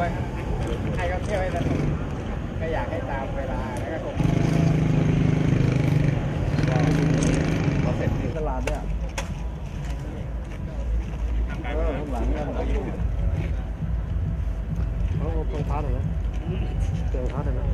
ไว้ครับให้เขาเที่ยวให้สนุกก็อยากให้ตามเวลาแล้วก็คงเราเสร็จที่ตลาดเนี่ยเออข้างหลังเนี่ยเขาตรงพาร์ทเหรอเจอพาร์ทเลยนะ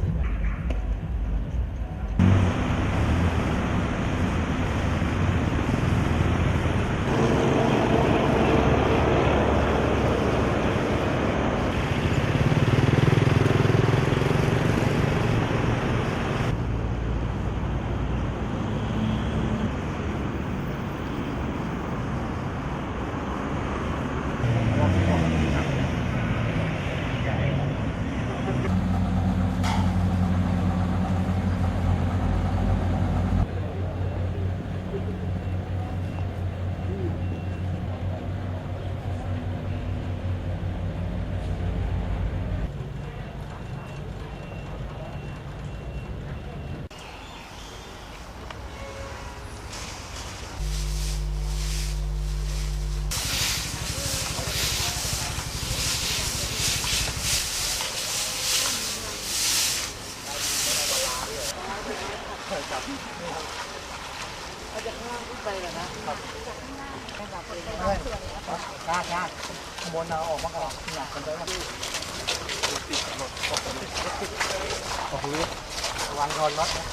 กล้ากล้าขบวนเอาออกมาก่อนหนักกันไปว่าโอ้โหวางรอนรถนะ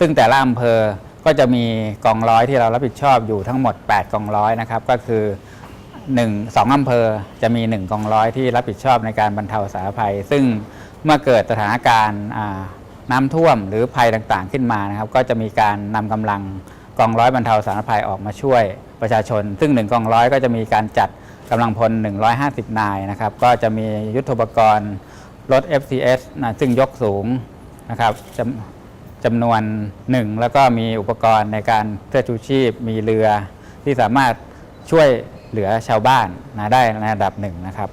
ซึ่งแต่ละอำเภอก็จะมีกองร้อยที่เรารับผิดชอบอยู่ทั้งหมด 8 กองร้อยนะครับ ก็คือ1 2อำเภอจะมี 1 กองร้อยที่รับผิดชอบในการบรรเทาสาธารณภัย ซึ่งเมื่อเกิดสถานการณ์ น้ำท่วมหรือภัยต่างๆขึ้นมานะครับ ก็จะมีการนำกำลังกองร้อยบรรเทาสาธารณภัยออกมาช่วยประชาชน ซึ่ง1กองร้อยก็จะมีการจัดกำลังพล 150 นายนะครับ ก็จะมียุทโธปกรณ์รถ FCS นะซึ่งยกสูงนะครับจำจำนวนหนึ่งแล้วก็มีอุปกรณ์ในการเสื้อชูชีพ มีเรือที่สามารถช่วยเหลือชาวบ้านนะได้ในระดับหนึ่งนะครับ